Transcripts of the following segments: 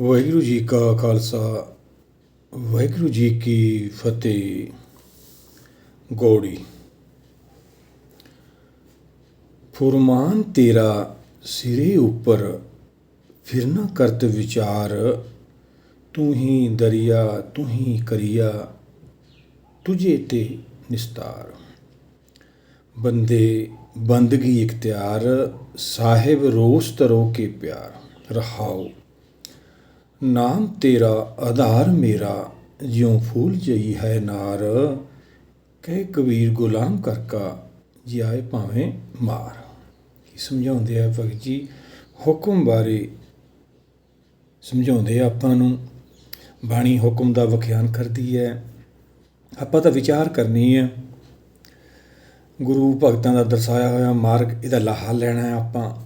ਵਾਹਿਗੁਰੂ ਜੀ ਕਾ ਖਾਲਸਾ, ਵਾਹਿਗੁਰੂ ਜੀ ਕੀ ਫਤਿਹ। ਗੋੜੀ। ਫੁਰਮਾਨ ਤੇਰਾ ਸਿਰੇ ਉੱਪਰ ਫਿਰਨਾ ਕਰਤ ਵਿਚਾਰ, ਤੂੰ ਹੀ ਦਰਿਆ, ਤੂੰ ਹੀ ਕਰਿਆ, ਤੁਝੇ ਤੇ ਨਿਸਤਾਰ। ਬੰਦੇ ਬੰਦਗੀ ਇਖਤਿਆਰ, ਸਾਹਿਬ ਰੋਸ ਤਰੋ ਕੇ ਪਿਆਰ, ਰਹਾਓ। ਨਾਮ ਤੇਰਾ ਆਧਾਰ ਮੇਰਾ, ਜਿਉ ਫੂਲ ਜਈ ਹੈ ਨਾਰ। ਕਹਿ ਕਬੀਰ ਗੁਲਾਮ ਕਰਕਾ ਜਿਆਏ ਭਾਵੇਂ ਮਾਰ। ਕੀ ਸਮਝਾਉਂਦੇ ਆ ਭਗਤ ਜੀ? ਹੁਕਮ ਬਾਰੇ ਸਮਝਾਉਂਦੇ ਆ ਆਪਾਂ ਨੂੰ। ਬਾਣੀ ਹੁਕਮ ਦਾ ਵਿਖਿਆਨ ਕਰਦੀ ਹੈ। ਆਪਾਂ ਤਾਂ ਵਿਚਾਰ ਕਰਨੀ ਹੈ ਗੁਰੂ ਭਗਤਾਂ ਦਾ ਦਰਸਾਇਆ ਹੋਇਆ ਮਾਰਗ, ਇਹਦਾ ਲਾਹਾ ਲੈਣਾ ਹੈ ਆਪਾਂ।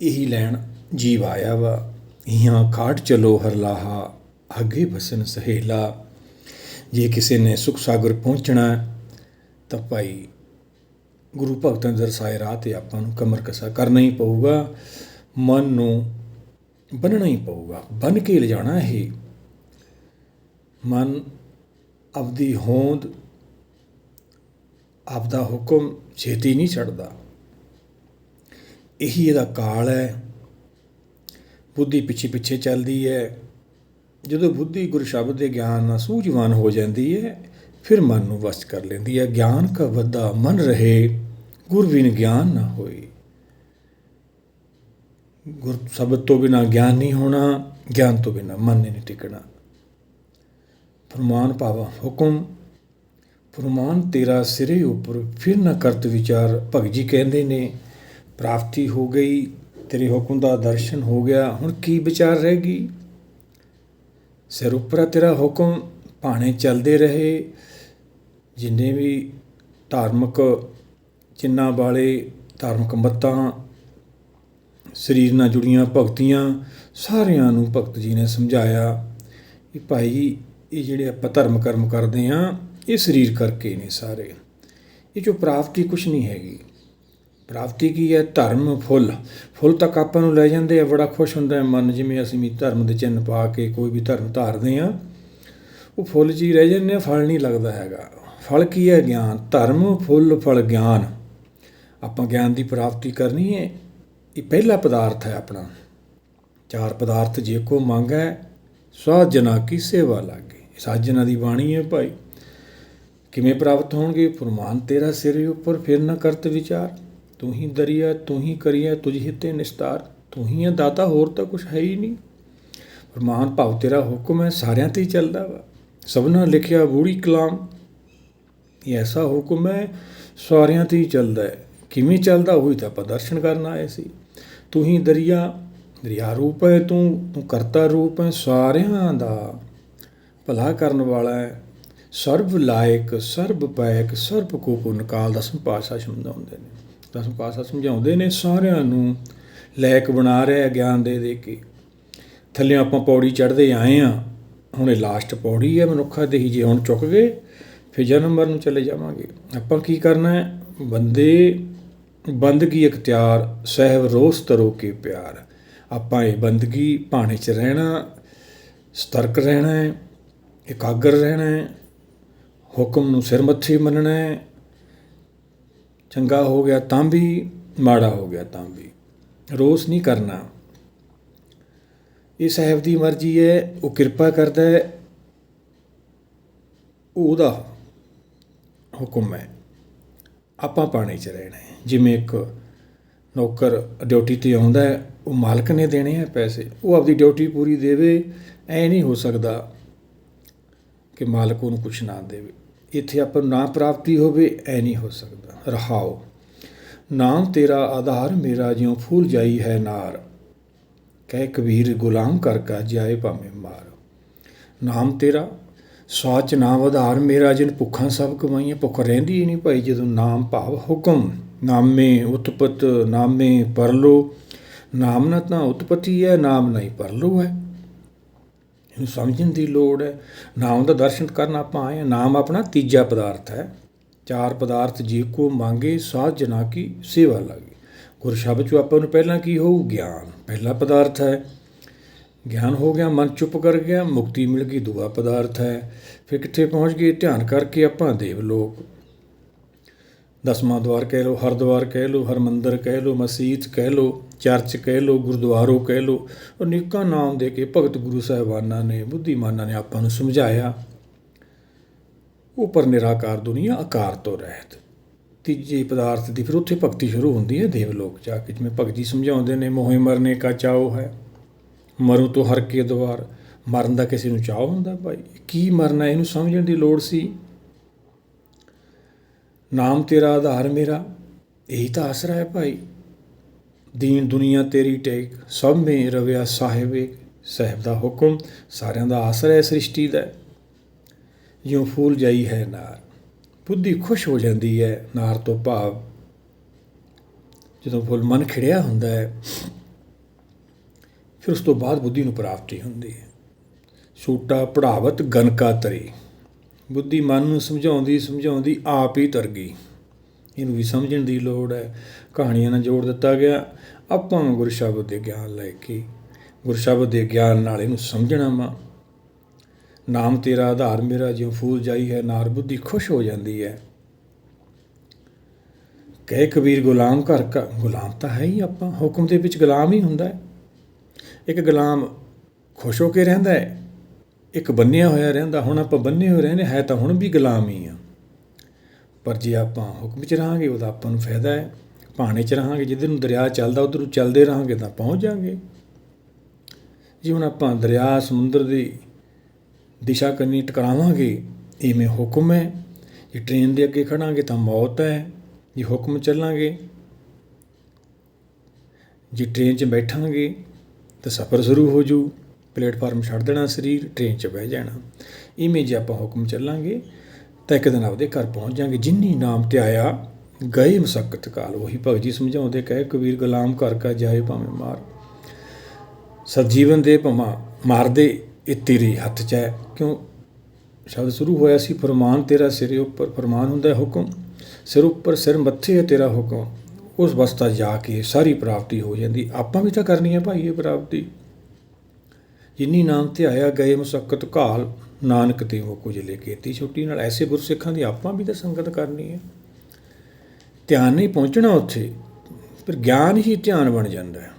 ਇਹੀ ਲੈਣ ਜੀਵ ਆਇਆ ਵਾ। ਇਹਾਂ ਖਾਟ ਚਲੋ ਹਰ ਲਾਹਾ, ਅੱਗੇ ਬਸਨ ਸਹੇਲਾ। ਜੇ ਕਿਸੇ ਨੇ ਸੁਖ ਸਾਗਰ ਪਹੁੰਚਣਾ ਤਾਂ ਭਾਈ ਗੁਰੂ ਭਗਤਾਂ ਦੇ ਦਰਸਾਏ ਰਾਹ ਤੇ ਆਪਾਂ ਨੂੰ ਕਮਰ ਕਸਾ ਕਰਨਾ ਹੀ ਪਊਗਾ, ਮਨ ਨੂੰ ਬੰਨਣਾ ਹੀ ਪਊਗਾ, ਬਨ ਕੇ ਲਿਜਾਣਾ ਇਹ। ਮਨ ਆਪਦੀ ਹੋਂਦ, ਆਪਦਾ ਹੁਕਮ ਛੇਤੀ ਨਹੀਂ ਛੱਡਦਾ। ਇਹੀ ਇਹਦਾ ਕਾਲ ਹੈ। ਬੁੱਧੀ ਪਿੱਛੇ ਪਿੱਛੇ ਚੱਲਦੀ ਹੈ। ਜਦੋਂ ਬੁੱਧੀ ਗੁਰ ਸ਼ਬਦ ਦੇ ਗਿਆਨ ਨਾਲ ਸੂਝਵਾਨ ਹੋ ਜਾਂਦੀ ਹੈ, ਫਿਰ ਮਨ ਨੂੰ ਵਸ ਕਰ ਲੈਂਦੀ ਹੈ। ਗਿਆਨ ਕਾ ਵੱਧਾ ਮਨ ਰਹੇ, ਗੁਰ ਬਿਨ ਗਿਆਨ ਨਾ ਹੋਏ। ਗੁਰ ਸ਼ਬਦ ਤੋਂ ਬਿਨਾ ਗਿਆਨ ਨਹੀਂ ਹੋਣਾ, ਗਿਆਨ ਤੋਂ ਬਿਨਾ ਮਨ ਨਹੀਂ ਟਿਕਣਾ। ਫਰਮਾਨ ਪਾਵਾ ਹੁਕਮ। ਫਰਮਾਨ ਤੇਰਾ ਸਿਰੇ ਉੱਪਰ ਫਿਰ ਨਾ ਕਰਤ ਵਿਚਾਰ ਭਗਤ ਜੀ ਕਹਿੰਦੇ ਨੇ, ਪ੍ਰਾਪਤੀ ਹੋ ਗਈ ਤੇਰੇ ਹੁਕਮ ਦਾ ਦਰਸ਼ਨ ਹੋ ਗਿਆ, ਹੁਣ ਕੀ ਵਿਚਾਰ ਰਹਿ ਗਈ? ਸਿਰ ਉੱਪਰ ਤੇਰਾ ਹੁਕਮ, ਭਾਣੇ ਚੱਲਦੇ ਰਹੇ। ਜਿੰਨੇ ਵੀ ਧਾਰਮਿਕ ਚਿੰਨ੍ਹਾਂ ਵਾਲੇ, ਧਾਰਮਿਕ ਮੱਤਾਂ, ਸਰੀਰ ਨਾਲ ਜੁੜੀਆਂ ਭਗਤੀਆਂ, ਸਾਰਿਆਂ ਨੂੰ ਭਗਤ ਜੀ ਨੇ ਸਮਝਾਇਆ ਕਿ ਭਾਈ, ਇਹ ਜਿਹੜੇ ਆਪਾਂ ਧਰਮ ਕਰਮ ਕਰਦੇ ਆ, ਇਹ ਸਰੀਰ ਕਰਕੇ ਨੇ ਸਾਰੇ। ਇਹ ਜੋ ਪ੍ਰਾਪਤੀ ਕੁਛ ਨਹੀਂ ਹੈਗੀ। ਪ੍ਰਾਪਤੀ ਕੀ ਹੈ? ਧਰਮ, ਫੁੱਲ। ਫੁੱਲ ਤੱਕ ਆਪਾਂ ਨੂੰ ਲੈ ਜਾਂਦੇ ਆ। ਬੜਾ ਖੁਸ਼ ਹੁੰਦਾ ਹੈ ਮਨ, ਜਿਵੇਂ ਅਸੀਂ ਵੀ ਧਰਮ ਦੇ ਚਿੰਨ੍ਹ ਪਾ ਕੇ ਕੋਈ ਵੀ ਧਰਮ ਧਾਰਦੇ ਆ ਉਹ ਫੁੱਲ ਜੀ ਰਹਿ ਜਾਂਦੇ ਆ ਫਲ ਨਹੀਂ ਲੱਗਦਾ ਹੈਗਾ। ਫਲ ਕੀ ਹੈ? ਗਿਆਨ। ਧਰਮ, ਫੁੱਲ, ਫਲ, ਗਿਆਨ। ਆਪਾਂ ਗਿਆਨ ਦੀ ਪ੍ਰਾਪਤੀ ਕਰਨੀ ਹੈ। ਇਹ ਪਹਿਲਾ ਪਦਾਰਥ ਹੈ ਆਪਣਾ। ਚਾਰ ਪਦਾਰਥ ਜੇ ਕੋ ਮੰਗੈ ਸਵਾਜਨਾ ਕੀ ਸੇਵਾ ਲਾਗੇ। ਸਾਜਨਾ ਦੀ ਬਾਣੀ ਹੈ ਭਾਈ। ਕਿਵੇਂ ਪ੍ਰਾਪਤ ਹੋਣਗੇ? ਫਰਮਾਨ ਤੇਰਾ ਸਿਰ ਉੱਪਰ ਫਿਰ ਨਾ ਕਰਤ ਵਿਚਾਰ। ਤੂੰ ਹੀ ਦਰਿਆ, ਤੂੰ ਹੀ ਕਰੀਆ, ਤੁਝ ਹਿਤੇ ਨਿਸਤਾਰ। ਤੂੰ ਹੀ ਹੈ ਦਾਤਾ, ਹੋਰ ਤਾਂ ਕੁਝ ਹੈ ਹੀ ਨਹੀਂ। ਪਰ ਮਹਾਨ ਭਾਵ ਤੇਰਾ ਹੁਕਮ ਹੈ, ਸਾਰਿਆਂ ਤੇ ਹੀ ਚੱਲਦਾ ਵਾ। ਸਭਨਾ ਲਿਖਿਆ ਬੂੜੀ ਕਲਾਮ। ਇਹ ਐਸਾ ਹੁਕਮ ਹੈ, ਸਾਰਿਆਂ ਤੇ ਹੀ ਚੱਲਦਾ ਹੈ। ਕਿਵੇਂ ਚੱਲਦਾ, ਉਹੀ ਤਾਂ ਆਪਾਂ ਦਰਸ਼ਨ ਕਰਨ ਆਏ ਸੀ। ਤੂੰ ਹੀ ਦਰਿਆ ਦਰਿਆ ਰੂਪ ਹੈ ਤੂੰ ਤੂੰ ਕਰਤਾ ਰੂਪ ਹੈ, ਸਾਰਿਆਂ ਦਾ ਭਲਾ ਕਰਨ ਵਾਲਾ ਹੈ। ਸਰਬ ਲਾਇਕ, ਸਰਬ ਪੈਕ, ਸਰਬ ਕੋ ਕੋ ਨਿਕਾਲ ਦਸਮ ਪਾਸ਼ਾ ਸਮਝਾਉਂਦੇ ਨੇ। ਦਸਮ ਪਾਸ਼ਾ ਸਮਝਾਉਂਦੇ ਨੇ, ਸਾਰਿਆਂ ਨੂੰ ਲਾਇਕ ਬਣਾ ਰਿਹਾ ਗਿਆਨ ਦੇ ਦੇ ਕੇ। ਥੱਲੇ ਆਪਾਂ ਪੌੜੀ ਚੜ੍ਹਦੇ ਆਏ ਆ ਹੁਣ ਇਹ ਲਾਸਟ ਪੌੜੀ ਹੈ ਮਨੁੱਖਾ ਦੇਹੀ ਜੇ ਹੁਣ ਚੁੱਕ ਗਏ, ਫਿਰ ਜਨਮ ਮਰਨ ਨੂੰ ਚਲੇ ਜਾਵਾਂਗੇ। ਆਪਾਂ ਕੀ ਕਰਨਾ ਹੈ? ਬੰਦੇ, ਬੰਦਗੀ ਇਖਤਿਆਰ ਸਹਿਬ ਰੋਸ ਤਰੋ ਕੇ ਪਿਆਰ। ਆਪਾਂ ਇਹ ਬੰਦਗੀ ਭਾਣੇ 'ਚ ਰਹਿਣਾ, ਸਤਰਕ ਰਹਿਣਾ ਹੈ, ਇਕਾਗਰ ਰਹਿਣਾ ਹੈ, ਹੁਕਮ ਨੂੰ ਸਿਰ ਮੱਥੇ ਮੰਨਣਾ ਹੈ ਚੰਗਾ ਹੋ ਗਿਆ ਤਾਂ ਵੀ, ਮਾੜਾ ਹੋ ਗਿਆ ਤਾਂ ਵੀ। ਰੋਸ ਨਹੀਂ ਕਰਨਾ। ਇਹ ਸਾਹਿਬ ਦੀ ਮਰਜ਼ੀ ਹੈ, ਉਹ ਕਿਰਪਾ ਕਰਦਾ ਹੈ, ਉਹਦਾ ਹੁਕਮ ਹੈ। ਆਪਾਂ ਪਾਣੀ 'ਚ ਰਹਿਣਾ ਹੈ। ਜਿਵੇਂ ਇੱਕ ਨੌਕਰ ਡਿਊਟੀ ਤੇ ਆਉਂਦਾ ਹੈ, ਉਹ ਮਾਲਕ ਨੇ ਦੇਣੇ ਆ ਪੈਸੇ, ਉਹ ਆਪਦੀ ਡਿਊਟੀ ਪੂਰੀ ਦੇਵੇ, ਐ ਨਹੀਂ ਹੋ ਸਕਦਾ ਕਿ ਮਾਲਕ ਉਹਨੂੰ ਕੁਝ ਨਾ ਦੇਵੇ। ਇੱਥੇ ਆਪਾਂ ਨੂੰ ਨਾ ਪ੍ਰਾਪਤੀ ਹੋਵੇ, ਐ ਨਹੀਂ ਹੋ ਸਕਦਾ। ਰਹਾਓ, ਨਾਮ ਤੇਰਾ ਆਧਾਰ, ਮੇਰਾ ਜਿਉ ਫੂਲ ਜਾਈ ਹੈ ਨਾਰ। ਕਹਿ ਕਬੀਰ, ਗੁਲਾਮ ਕਰ ਕਾ ਜਾਏ ਭਾਵੇਂ ਮਾਰ। ਨਾਮ ਤੇਰਾ ਸੋਚ ਨਾਮ ਆਧਾਰ, ਮੇਰਾ ਜਿਨ ਭੁੱਖਾਂ ਸਭ ਕਮਾਈਆਂ। ਭੁੱਖ ਰਹਿੰਦੀ ਹੀ ਨਹੀਂ ਭਾਈ ਜਦੋਂ ਨਾਮ ਭਾਵ ਹੁਕਮ। ਨਾਮੇ ਉਤਪਤ, ਨਾਮੇ ਪਰਲੋ। ਨਾਮ ਨਾ ਤਾਂ ਉਤਪਤੀ ਹੈ, ਨਾਮ ਨਹੀਂ ਪਰਲੋ ਹੈ। ਇਹਨੂੰ ਸਮਝਣ ਦੀ ਲੋੜ ਹੈ। ਨਾਮ ਦਾ ਦਰਸ਼ਨ ਕਰਨ ਆਪਾਂ ਆਏ ਹਾਂ। ਨਾਮ ਆਪਣਾ ਤੀਜਾ ਪਦਾਰਥ ਹੈ। ਚਾਰ ਪਦਾਰਥ ਜੇ ਕੋ ਮੰਗੇ, ਸਾਧ ਜਨਾ ਕੀ ਸੇਵਾ ਲਾਗੇ। ਗੁਰ ਸ਼ਬਦ ਚ ਆਪਾਂ ਨੂੰ ਪਹਿਲਾਂ ਕੀ ਹੋਊ? ਗਿਆਨ। ਪਹਿਲਾ ਪਦਾਰਥ ਹੈ। ਗਿਆਨ ਹੋ ਗਿਆ, ਮਨ ਚੁੱਪ ਕਰ ਗਿਆ, ਮੁਕਤੀ ਮਿਲ ਗਈ, ਦੂਆ ਪਦਾਰਥ ਹੈ। ਫਿਰ ਕਿੱਥੇ ਪਹੁੰਚ ਗਏ? ਧਿਆਨ ਕਰਕੇ ਆਪਾਂ ਦੇਵ ਲੋਕ ਦਸਵਾਂ ਦਵਾਰ ਕਹਿ ਲਓ ਹਰਦੁਆਰ ਕਹਿ ਲਓ ਹਰਮੰਦਰ ਕਹਿ ਲਓ, ਮਸਜਿਦ ਕਹਿ ਲਓ, ਚਰਚ ਕਹਿ ਲਓ, ਗੁਰਦੁਆਰੋ ਕਹਿ ਲਓ ਅਨੇਕਾਂ ਨਾਮ ਦੇ ਕੇ ਭਗਤ ਗੁਰੂ ਸਾਹਿਬਾਨਾਂ ਨੇ, ਬੁੱਧੀਮਾਨਾਂ ਨੇ ਆਪਾਂ ਨੂੰ ਸਮਝਾਇਆ। ਉੱਪਰ ਨਿਰਾਕਾਰ ਦੁਨੀਆ ਆਕਾਰ ਤੋਂ ਰਹਿਤ। ਤੀਜੇ ਪਦਾਰਥ ਦੀ ਫਿਰ ਉੱਥੇ ਭਗਤੀ ਸ਼ੁਰੂ ਹੁੰਦੀ ਹੈ ਦੇਵ ਲੋਕ ਜਾ ਕੇ, ਜਿਵੇਂ ਭਗਤ ਜੀ ਸਮਝਾਉਂਦੇ ਨੇ, ਮੋਹਿ ਮਰਨੇ ਕਾ ਚਾਓ ਹੈ, ਮਰੂ ਤੋਂ ਹਰ ਕੇ ਦਵਾਰ, ਮਰਨ ਦਾ ਕਿਸੇ ਨੂੰ ਚਾਹ ਹੁੰਦਾ ਭਾਈ, ਕੀ ਮਰਨਾ, ਇਹਨੂੰ ਸਮਝਣ ਦੀ ਲੋੜ ਸੀ? ਨਾਮ ਤੇਰਾ ਆਧਾਰ ਮੇਰਾ, ਇਹੀ ਤਾਂ ਆਸਰਾ ਹੈ ਭਾਈ। ਦੀਨ ਦੁਨੀਆ ਤੇਰੀ ਟੇਕ, ਸਭ ਮੇ ਰਵਿਆ ਸਾਹਿਬੇ ਸਾਹਿਬ ਦਾ ਹੁਕਮ ਸਾਰਿਆਂ ਦਾ ਆਸਰਾ ਹੈ ਸ੍ਰਿਸ਼ਟੀ ਦਾ। ਜਿਉਂ ਫੂਲ ਜਾਈ ਹੈ ਨਾਰ, ਬੁੱਧੀ ਖੁਸ਼ ਹੋ ਜਾਂਦੀ ਹੈ ਨਾਰ ਤੋਂ ਭਾਵ। ਜਦੋਂ ਫੁੱਲ ਮਨ ਖਿੜਿਆ ਹੁੰਦਾ ਹੈ, ਫਿਰ ਉਸ ਤੋਂ ਬਾਅਦ ਬੁੱਧੀ ਨੂੰ ਪ੍ਰਾਪਤੀ ਹੁੰਦੀ ਹੈ। ਛੂਟਾ ਪੜਾਵਤ ਗਨਕਾ ਤਰੀ। ਬੁੱਧੀ ਮਨ ਨੂੰ ਸਮਝਾਉਂਦੀ ਸਮਝਾਉਂਦੀ ਆਪ ਹੀ ਤਰ ਗਈ। ਇਹਨੂੰ ਵੀ ਸਮਝਣ ਦੀ ਲੋੜ ਹੈ। ਕਹਾਣੀਆਂ ਨਾਲ ਜੋੜ ਦਿੱਤਾ ਗਿਆ। ਆਪਾਂ ਗੁਰ ਸ਼ਬਦ ਦੇ ਗਿਆਨ ਲੈ ਕੇ ਗੁਰ ਸ਼ਬਦ ਦੇ ਗਿਆਨ ਨਾਲ ਇਹਨੂੰ ਸਮਝਣਾ ਵਾ। ਨਾਮ ਤੇਰਾ ਆਧਾਰ ਮੇਰਾ, ਜਿਉ ਫੂਲ ਜਾਈ ਹੈ, ਨਾਰ ਬੁੱਧੀ ਖੁਸ਼ ਹੋ ਜਾਂਦੀ ਹੈ। ਕਹੇ ਕਬੀਰ, ਗੁਲਾਮ ਘਰ ਕਾ ਗੁਲਾਮ ਤਾਂ ਹੈ ਹੀ ਆਪਾਂ। ਹੁਕਮ ਦੇ ਵਿੱਚ ਗੁਲਾਮ ਹੀ ਹੁੰਦਾ ਹੈ। ਇੱਕ ਗੁਲਾਮ ਖੁਸ਼ ਹੋ ਕੇ ਰਹਿੰਦਾ ਹੈ। ਇੱਕ ਬੰਨਿਆ ਹੋਇਆ ਰਹਿੰਦਾ, ਹੁਣ ਆਪਾਂ ਬੰਨੇ ਹੋਏ ਰਹਿੰਦੇ, ਹੈ ਤਾਂ ਹੁਣ ਵੀ ਗੁਲਾਮ ਹੀ ਆ। ਪਰ ਜੇ ਆਪਾਂ ਹੁਕਮ 'ਚ ਰਹਾਂਗੇ, ਉਹਦਾ ਆਪਾਂ ਨੂੰ ਫਾਇਦਾ ਹੈ। ਭਾਣੇ 'ਚ ਰਹਾਂਗੇ ਜਿੱਧਰ ਨੂੰ ਦਰਿਆ ਚੱਲਦਾ, ਉਧਰ ਨੂੰ ਚੱਲਦੇ ਰਹਾਂਗੇ ਤਾਂ ਪਹੁੰਚ ਜਾਾਂਗੇ। ਜੇ ਹੁਣ ਆਪਾਂ ਦਰਿਆ, ਸਮੁੰਦਰ ਦੀ ਦਿਸ਼ਾ ਕਰਨੀ ਟਕਰਾਵਾਂਗੇ, ਇਵੇਂ ਹੁਕਮ ਹੈ। ਜੇ ਟ੍ਰੇਨ ਦੇ ਅੱਗੇ ਖੜਾਂਗੇ ਤਾਂ ਮੌਤ ਹੈ। ਜੇ ਹੁਕਮ ਚੱਲਾਂਗੇ, ਜੇ ਟ੍ਰੇਨ 'ਚ ਬੈਠਾਂਗੇ ਤਾਂ ਸਫ਼ਰ ਸ਼ੁਰੂ ਹੋ ਜੂ। ਪਲੇਟਫਾਰਮ ਛੱਡ ਦੇਣਾ, ਸਰੀਰ ਟ੍ਰੇਨ 'ਚ ਬਹਿ ਜਾਣਾ। ਇਵੇਂ ਜੇ ਆਪਾਂ ਹੁਕਮ ਚੱਲਾਂਗੇ, ਤਾਂ ਇੱਕ ਦਿਨ ਆਪਦੇ ਘਰ ਪਹੁੰਚ ਜਾਾਂਗੇ। ਜਿੰਨੀ ਨਾਮ ਤੇ ਆਇਆ, ਗਏ ਮਸਕਤ ਕਾਲ। ਉਹੀ ਭਗਤ ਜੀ ਸਮਝਾਉਂਦੇ, ਕਹੇ, ਕਬੀਰ ਗੁਲਾਮ ਘਰ ਕਾ ਜਾਏ ਭਾਵੇਂ ਮਾਰ। ਸਜੀਵਨ ਦੇ ਭਮਾ, ਮਾਰਦੇ ਇਹ ਤੇਰੇ ਹੱਥ 'ਚ ਹੈ। ਕਿਉਂ? ਸ਼ਬਦ ਸ਼ੁਰੂ ਹੋਇਆ ਸੀ, ਫਰਮਾਨ ਤੇਰਾ ਸਿਰ ਉੱਪਰ, ਫਰਮਾਨ ਹੁੰਦਾ ਹੈ ਹੁਕਮ। ਸਿਰ ਉੱਪਰ, ਸਿਰ ਮੱਥੇ ਹੈ ਤੇਰਾ ਹੁਕਮ। ਉਸ ਵਸਤਾ ਜਾ ਕੇ ਸਾਰੀ ਪ੍ਰਾਪਤੀ ਹੋ ਜਾਂਦੀ। ਆਪਾਂ ਵੀ ਤਾਂ ਕਰਨੀ ਹੈ ਭਾਈ ਇਹ ਪ੍ਰਾਪਤੀ। ਜਿਨੀ ਨਾਮ ਤੇ ਆਇਆ ਗਏ ਮੁਸਕਤ ਘਾਲ, ਨਾਨਕ ਤੇ ਉਹ ਕੁਝ ਲੈ ਕੀਤੀ ਛੁੱਟੀ ਨਾਲ। ਐਸੇ ਗੁਰਸਿੱਖਾਂ ਦੀ ਆਪਾਂ ਵੀ ਤਾਂ ਸੰਗਤ ਕਰਨੀ ਹੈ। ਧਿਆਨ ਨਹੀਂ ਪਹੁੰਚਣਾ ਉੱਥੇ, ਪਰ ਗਿਆਨ ਹੀ ਧਿਆਨ ਬਣ ਜਾਂਦਾ ਹੈ।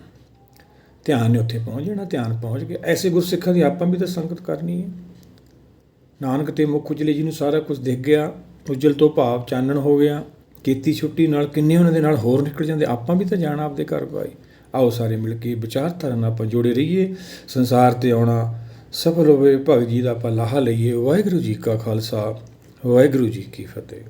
ਧਿਆਨ ਨੇ ਉੱਥੇ ਪਹੁੰਚ ਜਾਣਾ, ਧਿਆਨ ਪਹੁੰਚ ਗਿਆ। ਐਸੇ ਗੁਰਸਿੱਖਾਂ ਦੀ ਆਪਾਂ ਵੀ ਤਾਂ ਸੰਗਤ ਕਰਨੀ ਹੈ। ਨਾਨਕ ਤੇ ਮੁਖ ਉਜਲੇ ਜੀ ਨੂੰ ਸਾਰਾ ਕੁਝ ਦਿਖ ਗਿਆ। ਉਜਲ ਤੋਂ ਭਾਵ ਚਾਨਣ ਹੋ ਗਿਆ। ਕੀਤੀ ਛੁੱਟੀ ਨਾਲ ਕਿੰਨੇ ਉਹਨਾਂ ਦੇ ਨਾਲ ਹੋਰ ਨਿਕਲ ਜਾਂਦੇ। ਆਪਾਂ ਵੀ ਤਾਂ ਜਾਣਾ ਆਪਦੇ ਘਰ ਭਾਈ ਆਓ ਸਾਰੇ ਮਿਲ ਕੇ ਵਿਚਾਰਧਾਰਾ ਨਾਲ ਆਪਾਂ ਜੁੜੇ ਰਹੀਏ। ਸੰਸਾਰ ਤੇ ਆਉਣਾ ਸਫਲ ਹੋਵੇ, ਭਗਤ ਜੀ ਦਾ ਆਪਾਂ ਲਾਹਾ ਲਈਏ। ਵਾਹਿਗੁਰੂ ਜੀ ਕਾ ਖਾਲਸਾ, ਵਾਹਿਗੁਰੂ ਜੀ ਕੀ ਫਤਿਹ।